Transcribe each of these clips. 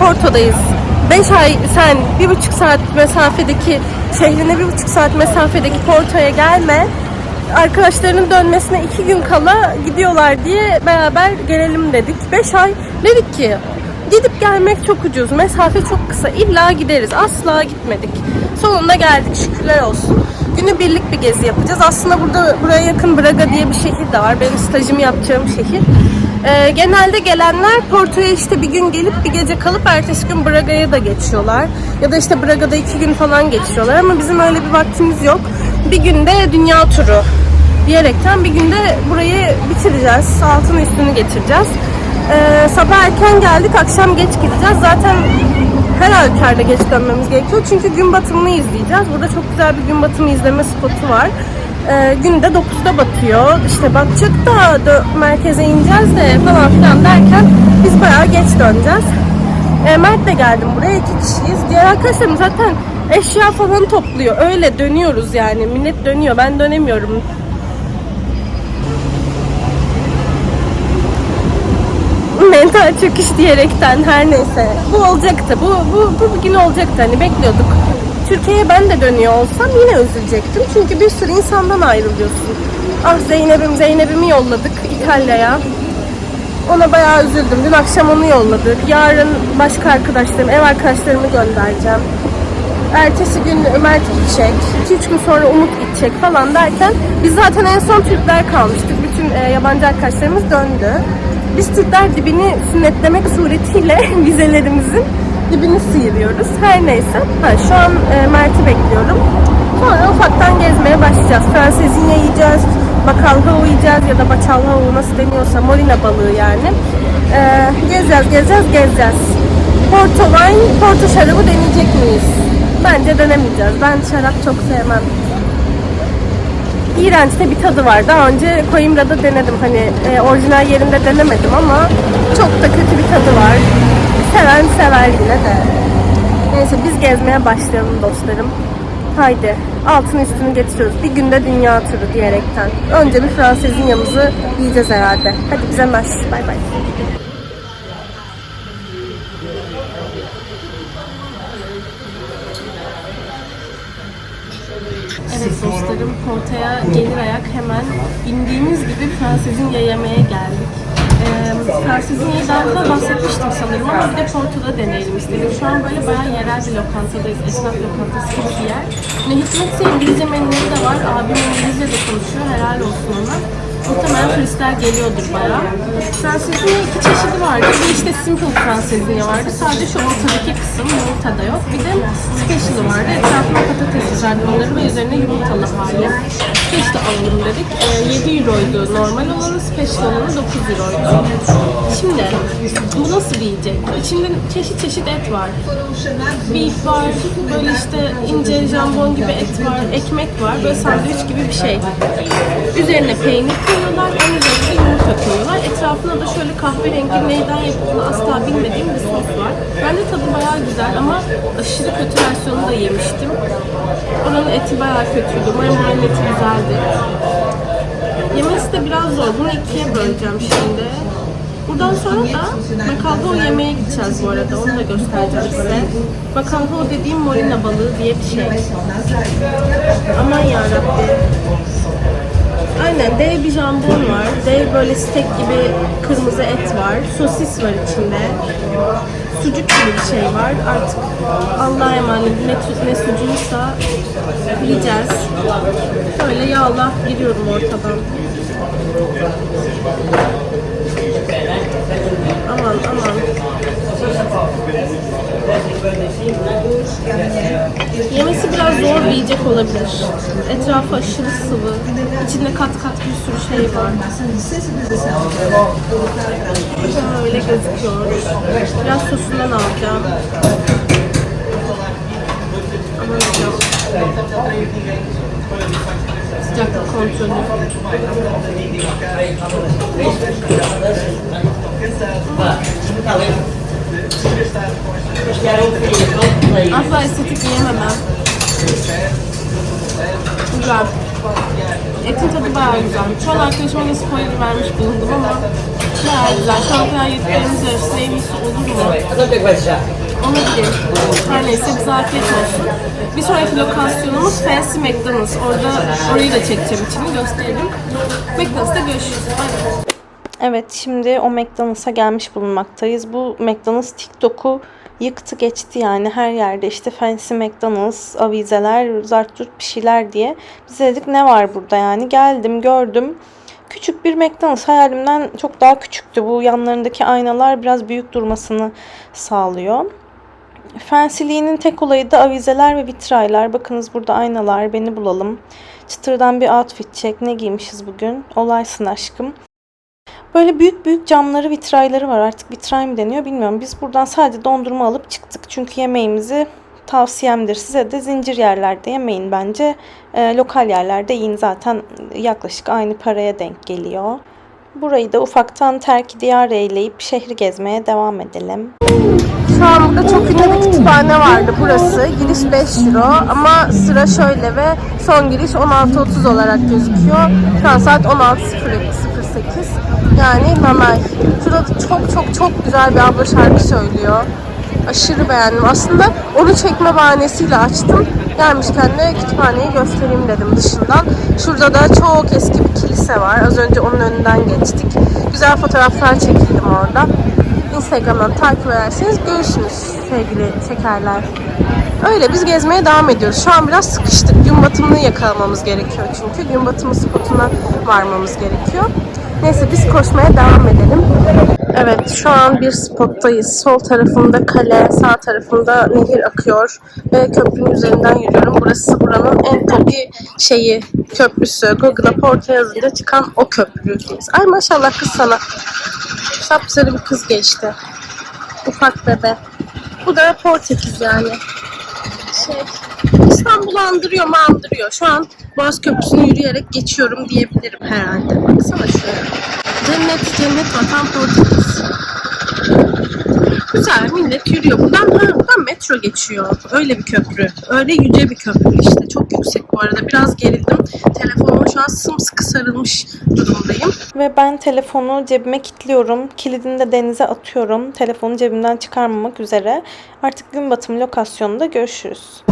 Porto'dayız. 5 ay sen bir buçuk saat mesafedeki şehrine bir buçuk saat mesafedeki Porto'ya gelme. Arkadaşlarının dönmesine iki gün kala gidiyorlar diye beraber gelelim dedik. 5 ay dedik ki gidip gelmek çok ucuz. Mesafe çok kısa. İlla gideriz. Asla gitmedik. Sonunda geldik şükürler olsun. Günü birlik bir gezi yapacağız. Aslında burada buraya yakın Braga diye bir şehir de var. Benim stajımı yapacağım şehir. Ee, genelde gelenler Porto'ya işte bir gün gelip bir gece kalıp ertesi gün Braga'ya da geçiyorlar. Ya da işte Braga'da iki gün falan geçiyorlar ama bizim öyle bir vaktimiz yok. Bir günde dünya turu diyerekten bir günde burayı bitireceğiz. Altın üstünü getireceğiz. Ee, sabah erken geldik, akşam geç gideceğiz. Zaten her halükarda geç dönmemiz gerekiyor. Çünkü gün batımını izleyeceğiz. Burada çok güzel bir gün batımı izleme spotu var. Ee, günde 9'da batıyor. İşte batacak da merkeze ineceğiz de falan filan derken biz bayağı geç döneceğiz. Ee, Mert de geldim buraya. iki kişiyiz. Diğer arkadaşlarım zaten eşya falan topluyor. Öyle dönüyoruz yani. Millet dönüyor. Ben dönemiyorum. mental çöküş diyerekten her neyse. Bu olacaktı. Bu, bu, bu bir gün olacaktı. Hani bekliyorduk. Türkiye'ye ben de dönüyor olsam yine üzülecektim. Çünkü bir sürü insandan ayrılıyorsun. Ah Zeynep'im, Zeynep'imi yolladık İtalya'ya. Ona bayağı üzüldüm. Dün akşam onu yolladık. Yarın başka arkadaşlarım, ev arkadaşlarımı göndereceğim. Ertesi gün Ömer gidecek. 2-3 gün sonra Umut gidecek falan derken biz zaten en son Türkler kalmıştık. Bütün e, yabancı arkadaşlarımız döndü. Biz Türkler dibini sünnetlemek suretiyle vizelerimizin dibini sıyırıyoruz. Her neyse. Ha, şu an e, Mert'i bekliyorum. Sonra ufaktan gezmeye başlayacağız. Fransezinya yiyeceğiz, bakalha yiyeceğiz ya da baçalha nasıl deniyorsa morina balığı yani. E, gezeceğiz, gezeceğiz, gezeceğiz. Porto wine, Porto şarabı deneyecek miyiz? Bence denemeyeceğiz. Ben şarap çok sevmem. İğrenç de bir tadı var. Daha önce Coimbra'da denedim. Hani e, orijinal yerinde denemedim ama çok da kötü bir tadı var. Seven sever yine de. Neyse biz gezmeye başlayalım dostlarım. Haydi altın üstünü getiriyoruz. Bir günde dünya turu diyerekten. Önce bir Fransezinyamızı yiyeceğiz herhalde. Hadi bize naş. Bay bay. Evet dostlarım, Porto'ya gelir ayak hemen indiğimiz gibi Fransızca yemeğe geldik. Ee, Fransızca'yı daha da bahsetmiştim sanırım ama bir de Porto'da deneyelim istedim. Şu an böyle bayağı yerel bir lokantadayız, esnaf lokantası gibi bir yer. Ne hikmetse İngilizce menüleri de var, abim İngilizce de konuşuyor, helal olsun ona. Muhtemelen turistler geliyordur bayağı. Fransızca iki çeşidi vardı. Bir işte simple Fransızca vardı. Sadece şu ortadaki kısım yumurtada yok. Bir de special'ı vardı. Etrafına patates kızartmaları ve üzerine yumurtalı hali. Special alalım dedik. Ee, 7 euroydu normal olanı, special olanı 9 euroydu. Şimdi bu nasıl bir yiyecek? İçinde çeşit çeşit et var. Beef var, böyle işte ince jambon gibi et var, ekmek var, böyle sandviç gibi bir şey. Üzerine peynir koyuyorlar, en üzerine yumurta koyuyorlar. Etrafına da şöyle kahverengi neyden yapıldığını asla bilmediğim bir sos var. Bence tadı bayağı güzel ama aşırı kötü versiyonu da yemiştim. Oranın eti bayağı kötüydü. Umarım buranın eti güzeldi. Yemesi de biraz zor. Bunu ikiye böleceğim şimdi. Buradan sonra da Makalho yemeğe gideceğiz bu arada. Onu da göstereceğim size. Makalho dediğim morina balığı diye bir şey. Aman yarabbim. Aynen dev bir jambon var. Dev böyle steak gibi kırmızı et var. Sosis var içinde. Sucuk gibi bir şey var. Artık Allah'a emanet ne, ne sucuğuysa yiyeceğiz. Böyle yağla giriyorum ortadan. Aman aman. Yemesi biraz zor bir yiyecek olabilir. Etrafı aşırı sıvı. İçinde kat kat bir sürü şey var. Öyle gözüküyor. Biraz sosundan alacağım. Aman hocam. Sıcaklık kontrolü. Asla estetik yiyemem ben. Güzel. Etin tadı bayağı güzel. Şu an arkadaşıma da spoiler vermiş bulundum ama bayağı güzel. Şu an kadar yediklerimiz arasında en iyisi olur mu? Olabilir. Her neyse bize afiyet olsun. Bir sonraki lokasyonumuz Fancy McDonald's. Orada orayı da çekeceğim içini gösterelim. McDonald's'ta görüşürüz. Bay. Evet şimdi o McDonald's'a gelmiş bulunmaktayız. Bu McDonald's TikTok'u yıktı geçti yani her yerde işte fancy McDonald's, avizeler, zartçurt bir şeyler diye. Biz dedik ne var burada yani geldim gördüm. Küçük bir McDonald's hayalimden çok daha küçüktü. Bu yanlarındaki aynalar biraz büyük durmasını sağlıyor. Fancy'liğinin tek olayı da avizeler ve vitraylar. Bakınız burada aynalar. Beni bulalım. Çıtırdan bir outfit check. Ne giymişiz bugün? Olaysın aşkım. Böyle büyük büyük camları, vitrayları var. Artık vitray mı deniyor bilmiyorum. Biz buradan sadece dondurma alıp çıktık. Çünkü yemeğimizi tavsiyemdir size de zincir yerlerde yemeyin bence. Ee, lokal yerlerde yiyin zaten yaklaşık aynı paraya denk geliyor. Burayı da ufaktan terk diyar eyleyip şehri gezmeye devam edelim. Şu an burada çok ünlü bir kütüphane vardı burası. Giriş 5 euro ama sıra şöyle ve son giriş 16.30 olarak gözüküyor. Şu an saat 16.08. Yani nanay. Şurada çok çok çok güzel bir abla şarkı söylüyor. Aşırı beğendim. Aslında onu çekme bahanesiyle açtım. Gelmişken de kütüphaneyi göstereyim dedim dışından. Şurada da çok eski bir kilise var. Az önce onun önünden geçtik. Güzel fotoğraflar çekildim orada. Instagram'dan takip ederseniz görürsünüz sevgili şekerler. Öyle biz gezmeye devam ediyoruz. Şu an biraz sıkıştık. Gün batımını yakalamamız gerekiyor çünkü. Gün batımı spotuna varmamız gerekiyor. Neyse biz koşmaya devam edelim. Evet şu an bir spottayız. Sol tarafımda kale, sağ tarafımda nehir akıyor ve köprünün üzerinden yürüyorum. Burası buranın en tabi şeyi, köprüsü. Google'a Porto yazınca çıkan o köprüdeyiz. Ay maşallah kız sana. Sapsarı bir kız geçti. Ufak bebe. Bu da Portekiz yani. Şey, İstanbul'u andırıyor mu andırıyor. Şu an Boğaz Köprüsü'nü yürüyerek geçiyorum diyebilirim herhalde. Baksana şuraya. Cennet, cennet vatan Portekiz. Güzel millet yürüyor. Buradan, buradan metro geçiyor. Öyle bir köprü. Öyle yüce bir köprü işte. Çok yüksek bu arada. Biraz gerildim. Telefonuma şu an sımsıkı sarılmış durumdayım. Ve ben telefonu cebime kilitliyorum. Kilidini de denize atıyorum. Telefonu cebimden çıkarmamak üzere. Artık gün batımı lokasyonunda görüşürüz.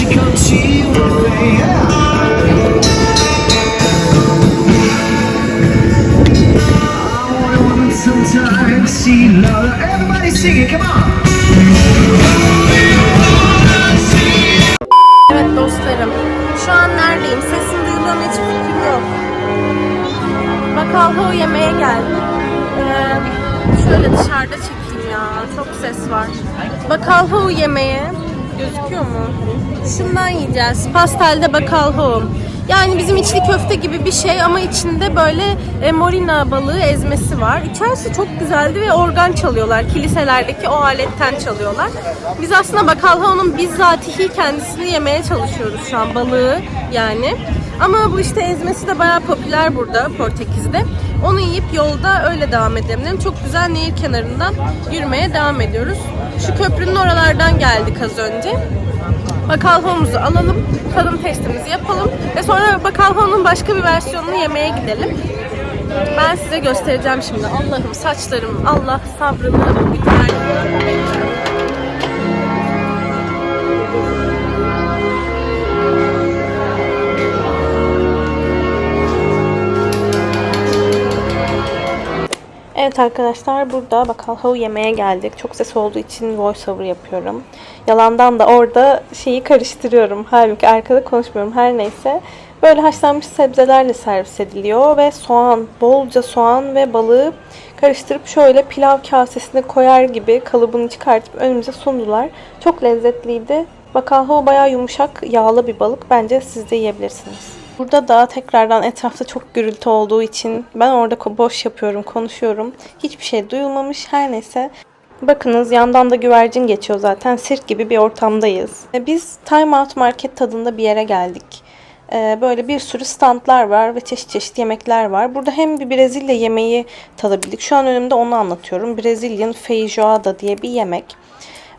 You come yeah. Sing it, come on. Evet dostlarım. Şu an neredeyim? Sesim duyuluyor mu hiç yok. Bakalho yemeğe geldik. Ee, şöyle dışarıda çekeyim ya. Çok ses var. Bakalho yemeğe. Gözüküyor mu? Şundan yiyeceğiz. Pastelde bakalho. Yani bizim içli köfte gibi bir şey ama içinde böyle e, morina balığı ezmesi var. İçerisi çok güzeldi ve organ çalıyorlar. Kiliselerdeki o aletten çalıyorlar. Biz aslında bakalho'nun bizzatihi kendisini yemeye çalışıyoruz şu an balığı yani. Ama bu işte ezmesi de bayağı popüler burada Portekiz'de. Onu yiyip yolda öyle devam edelim. Çok güzel nehir kenarından yürümeye devam ediyoruz. Şu köprünün oralardan geldik az önce. Bakalhomuzu alalım, tadım testimizi yapalım ve sonra bakalhonun başka bir versiyonunu yemeye gidelim. Ben size göstereceğim şimdi. Allah'ım saçlarım, Allah sabrını güzel. Evet arkadaşlar burada bakalho yemeğe geldik. Çok ses olduğu için voiceover yapıyorum. Yalandan da orada şeyi karıştırıyorum. Halbuki arkada konuşmuyorum. Her neyse. Böyle haşlanmış sebzelerle servis ediliyor ve soğan, bolca soğan ve balığı karıştırıp şöyle pilav kasesine koyar gibi kalıbını çıkartıp önümüze sundular. Çok lezzetliydi. Bakalho bayağı yumuşak, yağlı bir balık. Bence siz de yiyebilirsiniz. Burada da tekrardan etrafta çok gürültü olduğu için ben orada boş yapıyorum, konuşuyorum. Hiçbir şey duyulmamış. Her neyse Bakınız yandan da güvercin geçiyor zaten. Sirk gibi bir ortamdayız. E, Biz Time Out Market tadında bir yere geldik. E, Böyle bir sürü standlar var ve çeşit çeşit yemekler var. Burada hem bir Brezilya yemeği tadabildik. Şu an önümde onu anlatıyorum. Brezilyan feijoada diye bir yemek.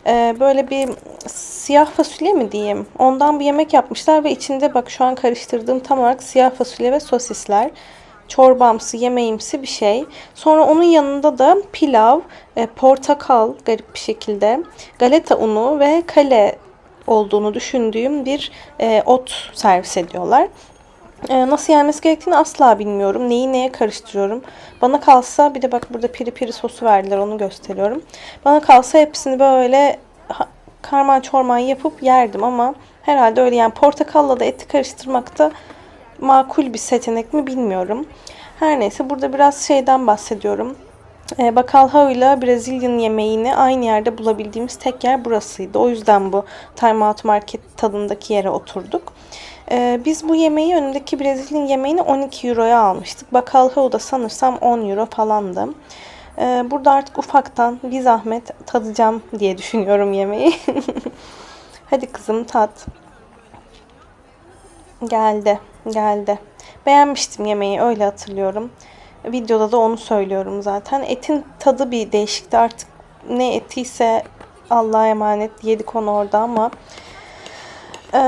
Ee, böyle bir siyah fasulye mi diyeyim? Ondan bir yemek yapmışlar ve içinde bak şu an karıştırdığım tam olarak siyah fasulye ve sosisler. Çorbamsı, yemeğimsi bir şey. Sonra onun yanında da pilav, e, portakal garip bir şekilde, galeta unu ve kale olduğunu düşündüğüm bir e, ot servis ediyorlar. Ee, nasıl yenmesi gerektiğini asla bilmiyorum. Neyi neye karıştırıyorum. Bana kalsa bir de bak burada piri piri sosu verdiler onu gösteriyorum. Bana kalsa hepsini böyle karman çorman yapıp yerdim ama herhalde öyle yani portakalla da eti karıştırmak da makul bir seçenek mi bilmiyorum. Her neyse burada biraz şeyden bahsediyorum. E, Bacalhau ile Brezilyan yemeğini aynı yerde bulabildiğimiz tek yer burasıydı. O yüzden bu Time Out Market tadındaki yere oturduk. E, biz bu yemeği önündeki Brezilyan yemeğini 12 euroya almıştık. Bacalhau da sanırsam 10 euro falandı. E, burada artık ufaktan bir zahmet tadacağım diye düşünüyorum yemeği. Hadi kızım tat. Geldi, geldi. Beğenmiştim yemeği öyle hatırlıyorum. Videoda da onu söylüyorum zaten. Etin tadı bir değişikti artık. Ne etiyse Allah'a emanet yedik onu orada ama ee,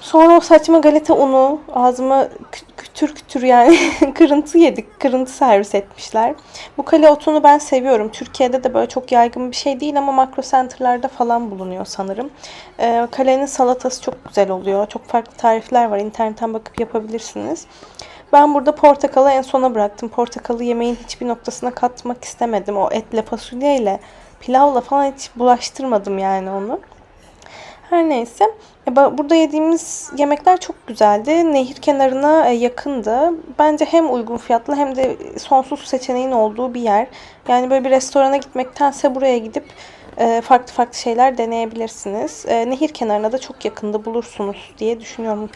sonra o saçma galeta unu ağzıma kü- kütür kütür yani kırıntı yedik. Kırıntı servis etmişler. Bu kale otunu ben seviyorum. Türkiye'de de böyle çok yaygın bir şey değil ama makro center'larda falan bulunuyor sanırım. Ee, kalenin salatası çok güzel oluyor. Çok farklı tarifler var. İnternetten bakıp yapabilirsiniz. Ben burada portakalı en sona bıraktım. Portakalı yemeğin hiçbir noktasına katmak istemedim. O etle fasulyeyle pilavla falan hiç bulaştırmadım yani onu. Her neyse. E, Burada yediğimiz yemekler çok güzeldi. Nehir kenarına e, yakındı. Bence hem uygun fiyatlı hem de sonsuz seçeneğin olduğu bir yer. Yani böyle bir restorana gitmektense buraya gidip e, farklı farklı şeyler deneyebilirsiniz. Nehir kenarına da çok yakında bulursunuz diye düşünüyorum.